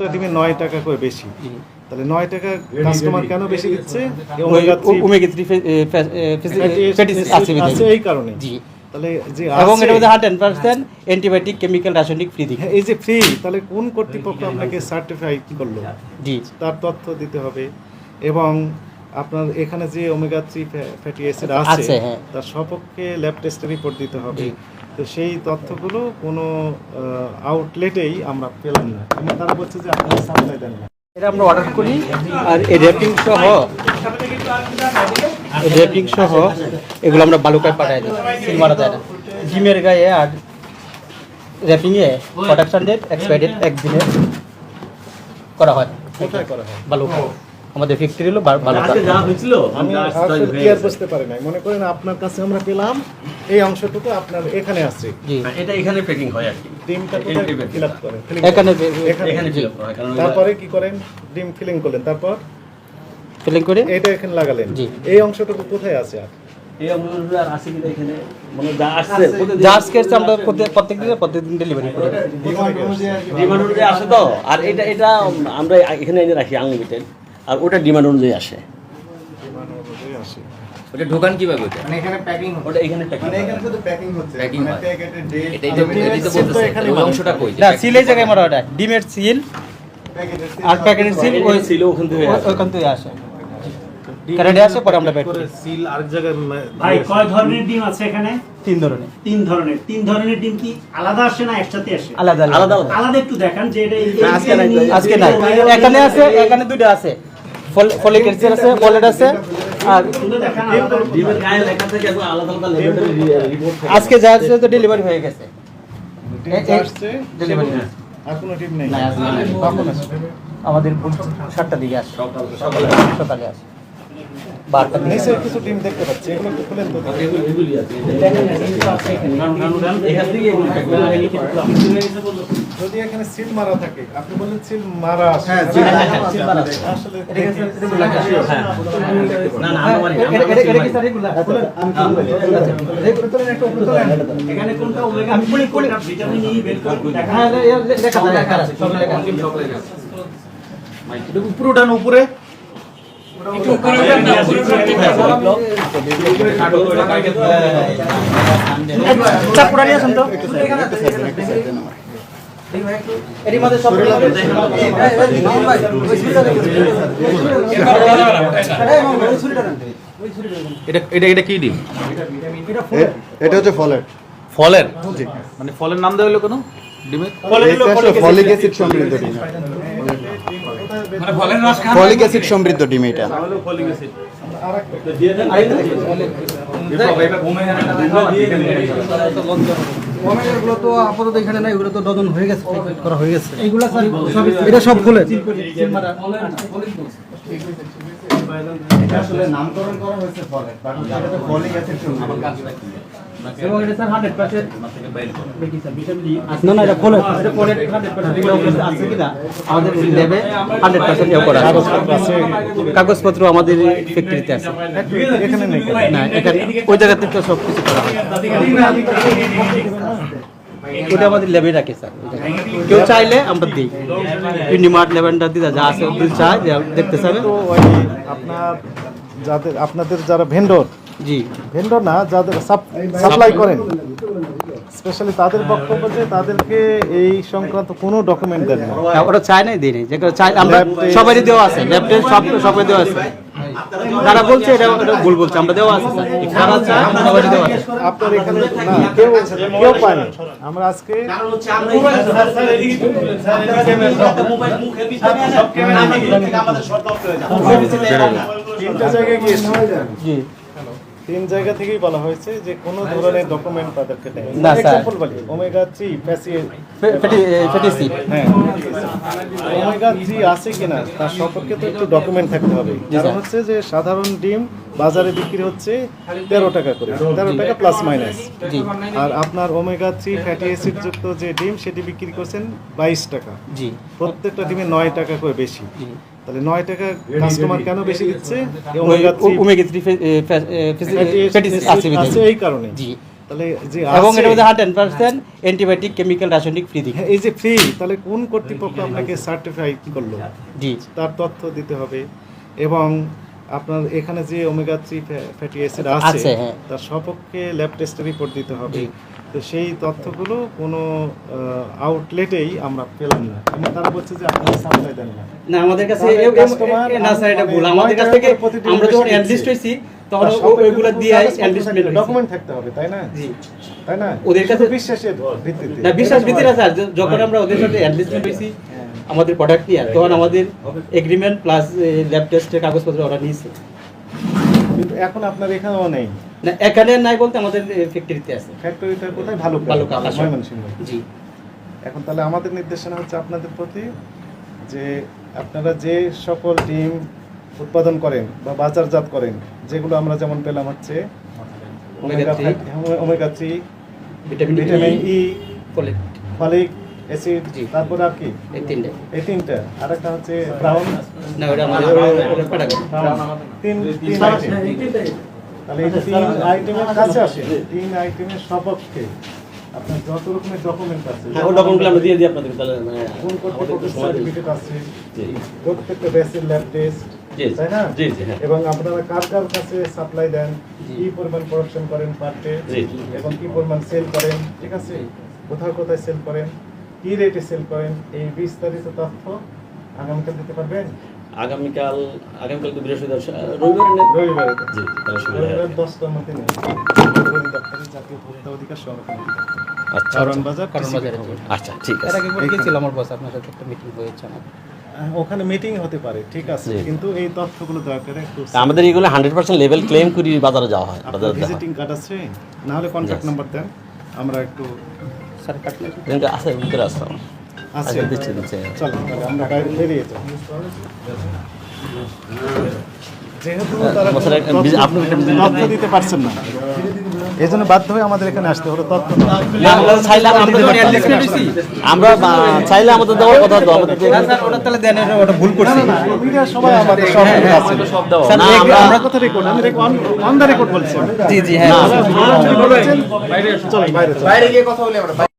প্রত্যেকটা ডিমে নয় টাকা করে বেশি। তাহলে নয় টাকা কাস্টমার কেন বেশি দিচ্ছে? ওমেগা থ্রি ফ্যাটি আছে আছে এই কারণে। জি। তাহলে যে এবং আছে- মধ্যে হান্ড্রেড পার্সেন্ট অ্যান্টিবায়োটিক কেমিক্যাল রাসায়নিক ফ্রি হ্যাঁ, এই যে ফ্রি তাহলে কোন কর্তৃপক্ষ আপনাকে সার্টিফাই করল? জি। তার তথ্য দিতে হবে। এবং আপনার এখানে যে ওমেগা থ্রি ফ্যাটি অ্যাসিড আছে হ্যাঁ। তার সপক্ষে ল্যাব টেস্টের রিপোর্ট দিতে হবে। তো সেই তথ্যগুলো কোনো আউটলেটেই আমরা পেলাম না। এবং তারা বলছে যে আপনারা সাপ্লাই দেন না। এটা আমরা অর্ডার করি আর এই র্যাপিং সহ র্যাপিং সহ এগুলো আমরা বালুকায় পাঠাই দিই সিল মারা যায় না। ডিমের গায়ে আর র্যাপিংয়ে প্রোডাকশন ডেট এক্সপায়ার ডেট একদিনে করা হয়। কোথায় করা হয়? বালুকা আমাদের ফ্যাক্টরি হলো বা- বালুকা আমি আসলে ক্লিয়ার বুঝতে পারি নাই। মনে করেন আপনার কাছে আমরা পেলাম এই অংশটুকু আপনার এখানে আছে। জি। এটা এখানে প্যাকিং হয় আর কি। ডিমটা কোথায় ফিল আপ করেন? এখানে এখানে। এখানে জি fill up করা হয়, কারণ তারপরে কি করেন? ডিম ফিলিং করলেন। তারপর? ফিলিং করে? এটা এখানে লাগালেন। জি। এই অংশটুকু কোথায় আছে আর? এই অনুযায়ী আর আছে কিনা এখানে? মানে যা আসছে যা আজকে এসছে আমরা প্রত্যেক- প্রত্যেক দিনে ডেলিভারি করি। ডিমান্ড অনুযায়ী তো? আর এটা এটা আমরা এখানে এনে রাখি আনলিমিটেড আর ওটা ডিমান্ড অনুযায়ী আসে। আসে। ওটা ঢোকান কীভাবে ওটা? মানে এখানে প্যাকিং ওটা এখানে প্যাকিং মানে এখানে শুধু প্যাকিং হচ্ছে। Packing মানে হয়। প্যাকেটের ডেট এটাই তো এটাই তো বলতেছে। এখানে ওই মানে। অংশটা কই? না সিল এই জায়গায় মারা ওটা ডিমের সিল আর প্যাকেটের সিল ওই ছিল ওখান থেকে ওই- ওইখান থেকে আসে। কারেন্টে আসে পরে আমরা সিল আরেক জায়গায় ভাই কয় ধরনের ডিম আছে এখানে? তিন ধরনের। তিন ধরনের। তিন ধরনের ডিম কি আলাদা আসে না একসাথে আসে? আলাদা আলাদা। আলাদা আলাদা আলাদা একটু দেখান যে এটা আজকে নাই। আজকে নাই। এখানে আছে এখানে দুটো আছে। ফলিক অ্যাসিড আছে পলেট আছে আর আজকে যা আছে তো ডেলিভারি হয়ে গেছে। আসছে ডেলিভারি আর কোনো ডিম নেই। নাই, আজকে নাই। কখন আসবে? আমাদের সাতটা সাতটার দিকে আসে সকালে সকালে আসে বারোটার দিকে নিচে কিছু ডিম দেখতে পাচ্ছি এগুলো একটু খুলেন তো এখান। যদি সিল মারা থাকে আপনি বললেন সিল মারা। আসলে কোনটা ওমেগা ভিটামিন ই বের করে লেখা আছে, সব লেখা আছে। পুরোটান উপরে? এটা এটা এটা কি ডিম? এটা হচ্ছে ফলেট ফলের? মানে ফলের নাম দেওয়া হলো কোনো ডিমের? ফলিক অ্যাসিড সমৃদ্ধ ডিম। ফলিক অ্যাসিড সমৃদ্ধ ডিম এটা। তো আপাতত এখানে নাই ওগুলো তো ডজন হয়ে গেছে করা হয়ে গেছে। এইগুলো স্যার এটা সব ফুলে। আসলে নামকরণ করা হয়েছে এটা তো ফলিক অ্যাসিড সমৃদ্ধ এবং এটা স্যার 100% দেখি স্যার, ভিটামিন ডি আছে। না না এটা ফলে এটা ফলে 100% এগুলো আছে কিনা আমাদের ল্যাবে 100% এও করা কাগজপত্র কাগজপত্র আমাদের ফ্যাক্টরিতে আছে। এখানে না এখানে ওই জায়গা থেকে সব কিছু করা হয়। ওটা আমাদের ল্যাবে রাখে স্যার কেউ চাইলে আমরা দিই। ইউনিমার্ট ল্যাভেন্ডার দিদা যা আছে চাই দেখতে চাবে। তো ওই আপনার যাদের আপনাদের যারা ভেন্ডর জি। ভেন্ডর না যাদের সাপ্লাই করেন। স্পেশালি তাদের বক্তব্য যে তাদেরকে এই সংক্রান্ত কোনো ডকুমেন্ট দেন না। না, ওরা চায় নাই দিই নাই। যেগুলো চাই আমরা সবারই দেওয়া আছে। ল্যাব টেস্ট সব সবাই দেওয়া আছে। যারা বলছে এটা ভুল বলছে আমরা দেওয়া আছে স্যার। যারা চায় সবারই দেওয়া আছে। আপনার এখানে না কেউ কেউ পায়নি আমরা আজকে তিনটা জায়গায় গিয়েছি। জি। তিন জায়গা থেকেই বলা হয়েছে যে কোনো ধরনের ডকুমেন্ট তাদেরকে দেয় না, স্যার। এক্সাম্পল বলি ওমেগা থ্রি ফ্যাসি ফেটি ফেটি সিট হ্যাঁ ওমেগা থ্রি আছে কিনা তার সম্পর্কে তো একটু ডকুমেন্ট থাকতে হবে। কারণ হচ্ছে যে সাধারণ ডিম বাজারে বিক্রি হচ্ছে তেরো টাকা করে তেরো টাকা প্লাস মাইনাস জি। আর আপনার ওমেগা থ্রি ফ্যাটি অ্যাসিড যুক্ত যে ডিম সেটি বিক্রি করছেন বাইশ টাকা। জি। প্রত্যেকটা ডিমে নয় টাকা করে বেশি। তাহলে নয় টাকা কাস্টমার কেন বেশি দিচ্ছে? ওমেগা থ্রি আছে। এই কারণে। জি। তাহলে যে এবং আছে- মধ্যে হান্ড্রেড পার্সেন্ট অ্যান্টিবায়োটিক কেমিক্যাল রাসায়নিক ফ্রি হ্যাঁ, এই যে ফ্রি তাহলে কোন কর্তৃপক্ষ আপনাকে সার্টিফাই করল? জি। তার তথ্য দিতে হবে। এবং আপনার এখানে যে ওমেগা থ্রি ফ্যাটি অ্যাসিড আছে হ্যাঁ। তার সপক্ষে ল্যাব টেস্টের রিপোর্ট দিতে হবে। তো সেই তথ্যগুলো কোনো আউটলেটেই আমরা পেলাম না। এবং তারা বলছে যে আপনারা সাপ্লাই দেন না। না আমাদের কাছে না স্যার এটা মানে ভুল। আমাদের কাছ থেকে আমরা যখন অ্যাডলিস্ট। হয়েছি তখন ওইগুলো দিয়ে অ্যাডলিস্টমেন্ট ডকুমেন্ট থাকতে হবে তাই না? জি। তাই না? ওদের কাছে- বিশ্বাসের ভিত্তিতে। না বিশ্বাস ভিত্তি না স্যার যখন আমরা ওদের সাথে অ্যাডলিস্টমেন্ট হয়েছি আমাদের প্রোডাক্ট নিয়ে তখন আমাদের এগ্রিমেন্ট প্লাস ল্যাব টেস্টের কাগজপত্র ওরা নিয়েছে। কিন্তু এখন আপনার এখানেও নেই। না এখানে নাই বলতে আমাদের ফ্যাক্টরিতে আছে। ফ্যাক্টরিটা কোথায়? ভালো ভালো। ময়মনসিংহ। জি। এখন তাহলে আমাদের নির্দেশনা হচ্ছে আপনাদের প্রতি যে আপনারা যে সকল ডিম উৎপাদন করেন বা বাজারজাত করেন যেগুলো আমরা যেমন পেলাম হচ্ছে omega three vitamin E folic acid জি। তারপর আর কি? এই তিনটে। এই তিনটা। আর একটা হচ্ছে ব্রাউন না ওটা আমাদের তিন তিন তাহলে এই তিন আইটেমের কাছে আসে তিন আইটেমের সপক্ষে আপনার যত রকমের ডকুমেন্ট আছে হ্যাঁ ওই ডকুমেন্টগুলো আমরা দিয়ে দিই আপনাদের তাহলে মানে সার্টিফিকেট আছে প্রত্যেকটা ব্যাচের ল্যাব টেস্ট তাই না? জি জি এবং আপনারা কার কার কাছে সাপ্লাই দেন কি পরিমাণ প্রোডাকশন করেন পার ডে এবং কি পরিমাণ সেল করেন ঠিক আছে? কোথায় কোথায় সেল করেন কি রেটে সেল করেন এই বিস্তারিত তথ্য আগামীকাল দিতে পারবেন? আগামীকাল আগামীকাল তো বৃহস্পতিবার রবিবার জি। রবিবার দশটার মধ্যে জাতীয় ভোক্তা অধিকার সংরক্ষণ আচ্ছা বাজার। আচ্ছা ঠিক আছে। গিয়েছিল আমার বস আপনার সাথে একটা মিটিং হয়েছে আমার। ওখানে মিটিং হতে পারে ঠিক আছে। কিন্তু এই তথ্যগুলো দয়া করে একটু আমাদের এগুলো হান্ড্রেড পার্সেন্ট লেভেল ক্লেম করি বাজারে যাওয়া হয় বাজারে ভিজিটিং কার্ড আছে না হলে কন্ট্যাক্ট Yes. নাম্বার দেন। আমরা একটু স্যার কাটলে আছে ভিতরে আছে আছে আচ্ছা দিচ্ছি দিচ্ছি আমরা বাইরে বেরিয়ে তথ্য- দিতে পারছেন না এই জন্য বাধ্য হয়ে আমাদের এখানে আসতে হলো তথ্য আমরা চাইলে আমরা আমরা আমাদের দেওয়ার কথা তো আমাদের তো না স্যার ওটা তাহলে দেন এটা ওটা ভুল করছি মিডিয়া সবাই আমাদের সব আছে। সব দেওয়া স্যার, না এই- আমরা আমরা কথা রেকর্ড আমি রেকর্ড অন দ্য রেকর্ড বলছি জি জি হ্যাঁ চলো বাইরে চলো